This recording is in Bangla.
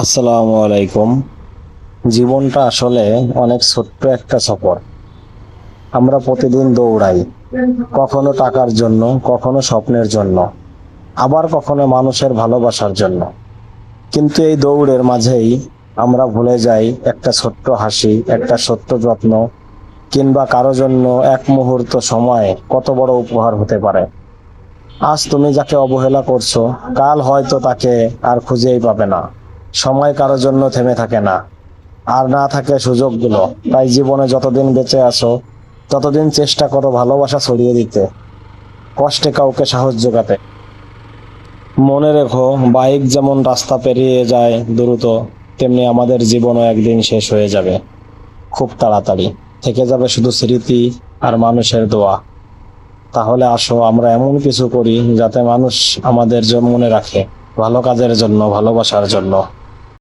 আসসালামু আলাইকুম। জীবনটা আসলে অনেক ছোট্ট একটা সফর। আমরা প্রতিদিন দৌড়াই, কখনো টাকার জন্য, কখনো স্বপ্নের জন্য, আবার কখনো মানুষের ভালোবাসার জন্য। কিন্তু এই দৌড়ের মাঝেই আমরা ভুলে যাই একটা ছোট্ট হাসি, একটা সত্য যত্ন, কিংবা কারও জন্য এক মুহূর্ত সময়ে কত বড় উপহার হতে পারে। আজ তুমি যাকে অবহেলা করছ, কাল হয়তো তাকে আর খুঁজেই পাবে না। সময় কারোর জন্য থেমে থাকে না। আর না থাকে সুযোগগুলো। তাই জীবনে যতদিন বেঁচে আছো, ততদিন চেষ্টা করো ভালোবাসা ছড়িয়ে দিতে। কষ্টে কাউকে সাহস যোগাতে। মনে রেখো, বাইক যেমন রাস্তা পেরিয়ে যায় দ্রুত, তেমনি আমাদের জীবনও একদিন শেষ হয়ে যাবে। খুব তাড়াতাড়ি। থেকে যাবে শুধু স্মৃতি আর মানুষের দোয়া। তাহলে আসো, আমরা এমন কিছু করি যাতে মানুষ আমাদের মনে রাখে। ভালো কাজের জন্য, ভালোবাসার জন্য।